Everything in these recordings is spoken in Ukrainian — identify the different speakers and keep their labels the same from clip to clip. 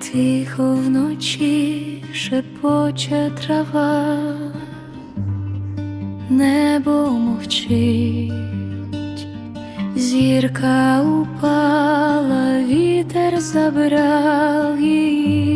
Speaker 1: Тихо вночі шепоче трава, небо мовчить, зірка упала, вітер забрав її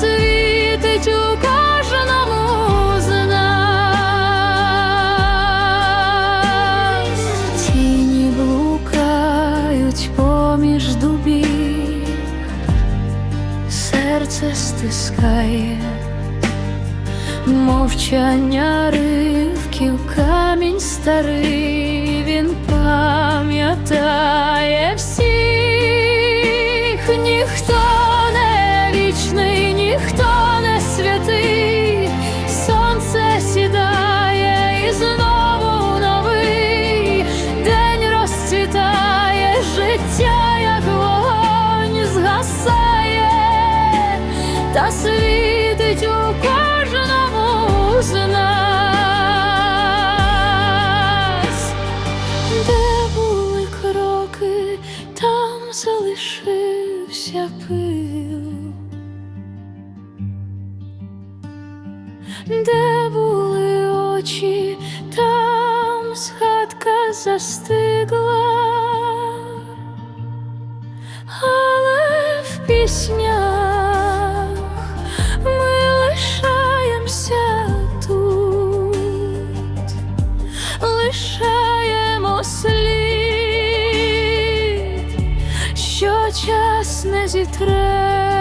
Speaker 1: світить у кожному з нас. Тіні блукають поміж дубів, серце стискає, мовчання ривків, камінь старий, він пам'ятає всіх, ніхто не вічний, ніхто не святий, сонце сідає і знову новий. День розцвітає, життя, як вогонь згасає, та світить у кожному з нас, де були кроки, там залишився пил. Де були очі, там згадка застигла, але в піснях ми лишаємося тут, лишаємо слід, що час не зітре